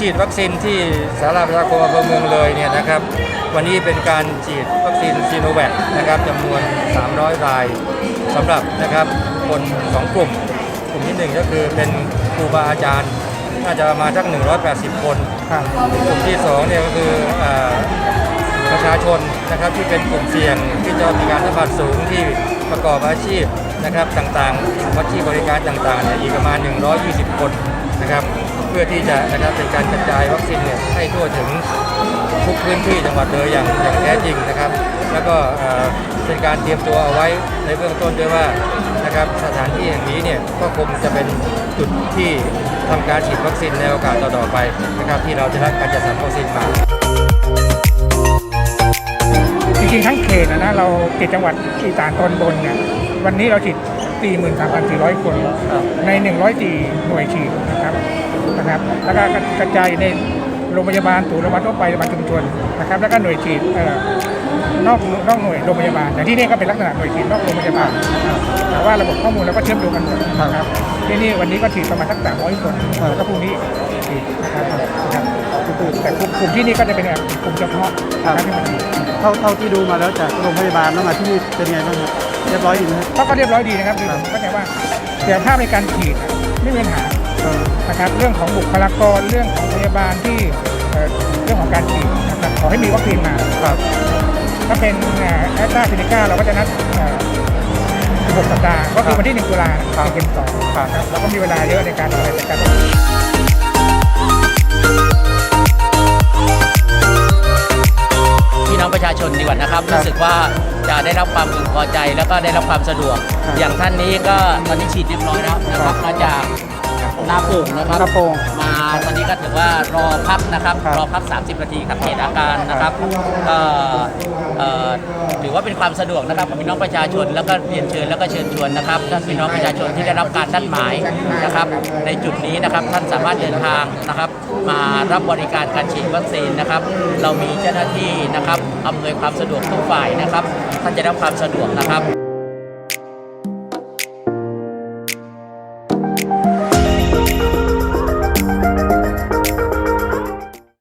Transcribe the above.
ฉีดวัคซีนที่สาราประชาคมอำเภอเมืองเลยเนี่ยนะครับ วันนี้เป็นการฉีดวัคซีนซีโนแวคนะครับจำนวน 300 รายสำหรับนะครับคนสองกลุ่ม กลุ่มที่หนึ่งก็คือเป็นครูบาอาจารย์ น่าจะประมาณสัก 180 คน กลุ่มที่สองเนี่ยก็คือประชาชนนะครับที่เป็นกลุ่มเสี่ยง จะมีการสัมผัสสูงที่ประกอบอาชีพนะครับต่างๆอาชีพบริการต่างๆเนี่ยอีกประมาณ 120 คนนะครับ เพื่อที่จะนะครับเป็นการกระจายวัคซีนเนี่ยให้ทั่วถึงทุกพื้นที่จังหวัดเลยอย่างอย่างแท้จริงนะครับ แล้วก็เป็นการเตรียมตัวเอาไว้ในเบื้องต้นด้วยว่านะครับสถานที่แห่งนี้เนี่ยก็คงจะเป็นจุดที่ทำการฉีดวัคซีนในโอกาสต่อๆไปนะครับที่เราจะรับการจัดสรรวัคซีนมา จริงๆทั้งเขตนะนะเราเขตจังหวัดอีสานตอนบนเนี่ยวันนี้เราฉีด 43,400 คนใน 104 หน่วยฉีดนะครับนะครับ แล้วก็กระจายในโรงพยาบาลศูนย์โรงพยาบาลทั่วไปโรงพยาบาลชุมชนนะครับ แล้วก็หน่วยฉีดเอ่อนอกนอกหน่วยโรงพยาบาลอย่างที่นี่ก็เป็นลักษณะหน่วยฉีดนอกโรงพยาบาลนะครับแต่ว่าระบบข้อมูลเราก็เชื่อมโยงกันหมดนะครับที่นี่วันนี้ก็ฉีดประมาณสัก300คนแล้วก็พรุ่งนี้ฉีดนะครับ นะครับแต่กลุ่มกลุ่มที่นี่ก็จะเป็นแบบกลุ่มเฉพาะนะครับ ที่มาฉีดเท่าเท่าที่ดูมาแล้วจากโรงพยาบาลแล้วมาที่นี่เป็นไงบ้างครับเรียบร้อยดีไหมครับ ก็ก็เรียบร้อยดีนะครับคือผมเข้าใจว่าเสียภาพในการฉีดอะไม่มีปัญหาเออนะครับเรื่องของบุคลากรเรื่องของพยาบาลที่เอ่อเรื่องของการฉีดนะครับขอให้มีวัคซีนมา ครับ ถ้าเป็นแอสตราเซเนกาเราก็จะนัดเอ่อ16 สัปดาห์ ก็คือวันที่ 1 ตุลาเป็นเข็มสองครับ แล้วก็มีเวลาเยอะในการในการพี่น้ ว่าจะได้รับความพึงพอใจแล้วก็ได้รับความสะดวกครับอย่างท่านนี้ก็ตอนนี้ฉีดเรียบร้อยแล้วนะครับมาจากนาโป่งนะครับนาโป่งมาตอนนี้ก็ถือว่ารอพักนะครับครับรอพัก 30 นาทีครับเกตอาการนะครับก็เอ่อถือว่าเป็นความสะดวกนะครับกับพี่น้องประชาชนแล้วก็เรียนเชิญแล้วก็เชิญชวนนะครับท่านพี่น้องประชาชนที่ได้รับการนัดหมายนะครับ ในจุดนี้นะครับท่านสามารถเดินทางนะครับ มารับบริการการฉีดวัคซีนนะครับ เรามีเจ้าหน้าที่นะครับ อำนวยความสะดวกทุกฝ่ายนะครับท่านจะได้ความสะดวกนะครับ